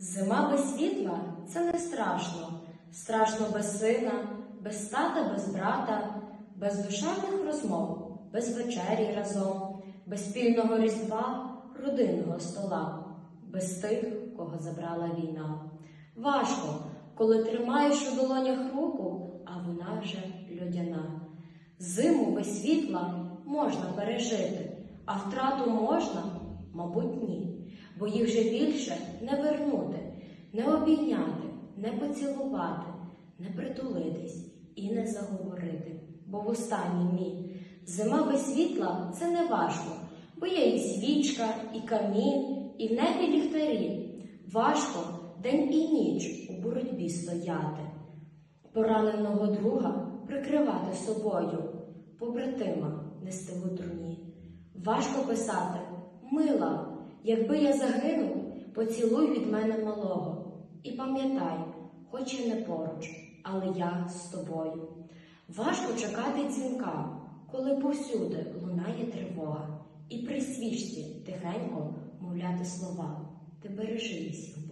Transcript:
Зима без світла це не страшно. Страшно без сина, без тата, без брата, без душевних розмов, без вечері разом, без спільного різдва, родинного стола, без тих, кого забрала війна. Важко, коли тримаєш у долонях руку, а вона вже льодяна. Зиму без світла можна пережити, а втрату можна, мабуть, ні, бо їх вже більше не вернути, не обійняти, не поцілувати, не притулитись і не заговорити. Бо в останній мій зима без світла це не важко, бо є і свічка, і камін, і в небі ліхтарі. Важко день і ніч у боротьбі стояти пораненого друга прикривати собою, побратима нести в труні. Важко писати, мила, якби я загинув, поцілуй від мене малого. І пам'ятай, хоч і не поруч, але я з тобою. Важко чекати дзвінка, коли повсюди лунає тривога, і при свічці тихенько мовляти слова. Ти бережи їх, Боже.